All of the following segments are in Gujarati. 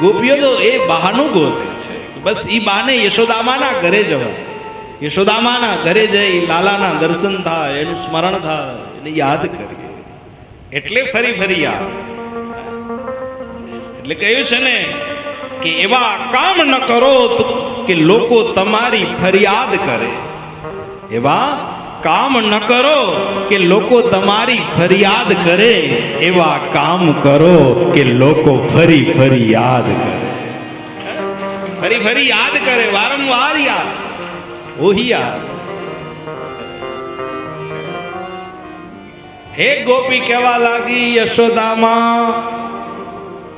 ગોપીઓ તો એ બહાનું ગોતે છે. બસ એ બાને યશોદામાના ઘરે જવા. યશોદામાના ઘરે જઈ લાલાના દર્શન થાય, એનું સ્મરણ થાય, એને યાદ કરી એટલે ફરી ફરી યાદ એટલે કહ્યું છે ને કે એવા કામ ન કરો કે લોકો તમારી ફરિયાદ કરે. એવા કામ ન કરો કે લોકો તમારી ફરિયાદ કરે, એવા કામ કરો કે લોકો ફરી ફરી યાદ કરે. ફરી ફરી યાદ કરે, વારંવાર યાદ. ઓહી યાદ. હે ગોપી કહેવા લાગી યશોદામાં?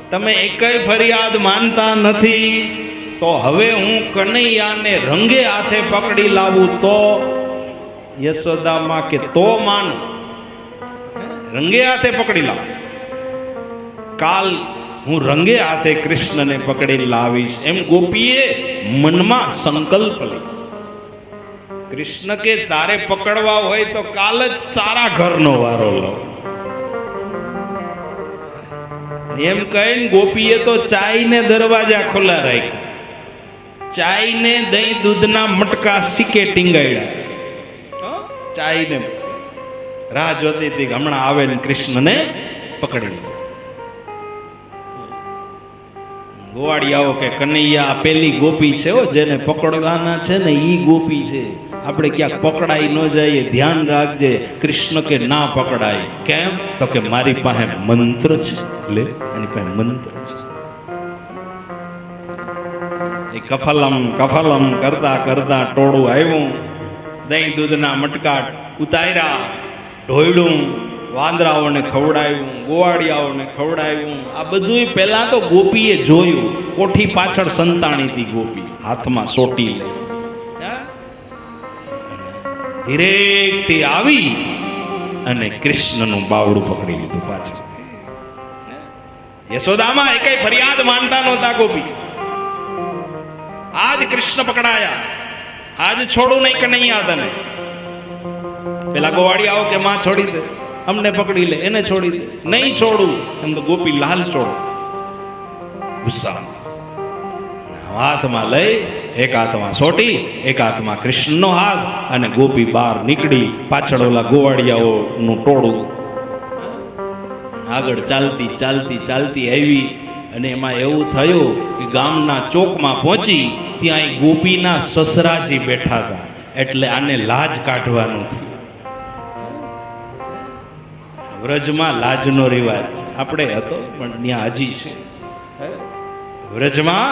તમે એકય ફરિયાદ માનતા નથી, તો હવે હું કનૈયાને રંગે હાથે પકડી લાવું તો? યશોદામાં કે તો માન? રંગે હાથે પકડી લાવ કાલ હું રંગે હાથે કૃષ્ણને પકડી લાવીશ. એમ ગોપીએ મનમાં સંકલ્પ લીધો. કૃષ્ણ કે, તારે પકડવા હોય તો કાલ જ તારા ઘરનો વારો લો. એમ કહીને ગોપીએ તો ચાઈને દરવાજા ખુલ્લા રાખ્યા. ચાઈને દહીં દૂધના મટકા સીકે ટીંગાડ્યા ચાઈને રાહ જોતી હતી હમણાં આવે ને કૃષ્ણને પકડી લે ગોવાળિયાઓ કે કનૈયા પેલી ગોપી છે જેને પકડવાના છે ને ઈ ગોપી છે. આપણે ક્યાંક પકડાઈ ન જઈએ, ધ્યાન રાખજે, કૃષ્ણ કે ના પકડાય. કેમ? તો કે મારી પાસે મંત્ર છે. લે, એની પાસે મંત્ર છે. એ કફલમ કફલમ કરતા કરતા ટોળું આવ્યું. દહીં દૂધના મટકા ઉતાર્યા. ઢોયડું વાંદરાઓને ખવડાવ્યું ગોવાળિયાઓને ખવડાવ્યું આ બધું પહેલા તો ગોપીએ જોયું. કોઠી પાછળ સંતાણી હતી ગોપી. હાથમાં સોટી લઈ? ધીરેકથી આવી અને કૃષ્ણનું બાવડું પકડી લીધું પાછું. યશોદામાં એકેય ફરિયાદ માનતા નહોતા ગોપી. આજ કૃષ્ણ પકડાયા. આજ છોડું નહીં કનૈયા તને? પેલા ગોવાળિયાઓ કે માં છોડી દે? અમને પકડી લે, એને છોડી દે. નહીં છોડું. એમ તો ગોપી લાલ છોડો. ગુસ્સા. હાથમાં લઈ, એક હાથમાં સોટી, એક હાથમાં કૃષ્ણનો હાથ અને ગોપી બહાર નીકળી પાછળ ઓલા ગોવાળિયાઓનું ટોળું. આગળ ચાલતી ચાલતી ચાલતી આવી. અને એમાં એવું થયું કે ગામના ચોકમાં પહોંચી ત્યાં ગોપીના સસરાજી બેઠા હતા. એટલે આને લાજ કાઢવાનું વ્રજમાં લાજનો રિવાજ. આપણે હતો, પણ ત્યાં હજી છે. વ્રજમાં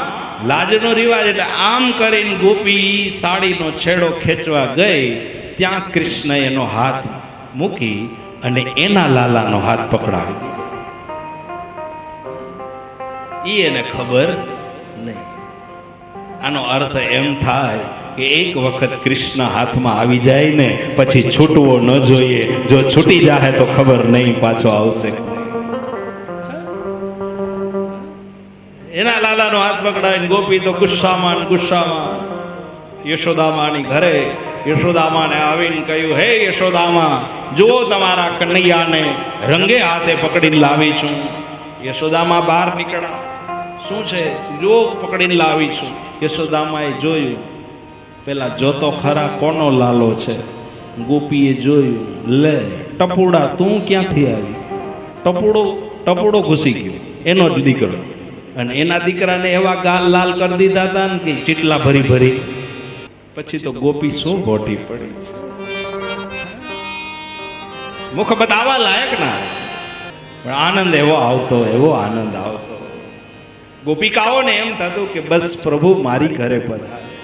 લાજનો રિવાજ એટલે આમ કરીને ગોપી સાડીનો છેડો ખેંચવા ગઈ, ત્યાં કૃષ્ણ એનો હાથ મૂકી અને એના લાલાનો હાથ પકડાવી ઈ એને ખબર નહીં. આનો અર્થ એમ થાય કે એક વખત કૃષ્ણ હાથમાં આવી જાય ને પછી છૂટવો ન જોઈએ. જો છૂટી જાય તો ખબર નહીં પાછો આવશે. એના લાલાનો હાથ પકડાય ગોપી તો ગુસ્સામાં ગુસ્સામાં યશોદામાની ઘરે યશોદામાને આવીને કહ્યું હે યશોદામાં જુઓ તમારા કનૈયાને રંગે હાથે પકડીને લાવી છું. યશોદામા બહાર નીકળ્યા. શું છે? જો પકડીને લાવી છું યશોદામાએ જોયું, પેલા જોતો ખરા કોનો લાલો છે? ગોપીએ જોયું, લે, ટપુડા, તું ક્યાંથી આવી? ટપુડો ટપુડો ઘૂસી ગયો. એનો જ દીકરો. અને એના દીકરાને એવા ગાલ લાલ કરી દીધા હતા ને કે ચીટલા ભરી ભરી. પછી તો ગોપી શું ભોટી પડી મુખ બતાવા લાયક ના પણ આનંદ એવો આવતો, એવો આનંદ આવતો. ગોપિકાઓને એમ થતું કે બસ પ્રભુ મારી ઘરે પધારે.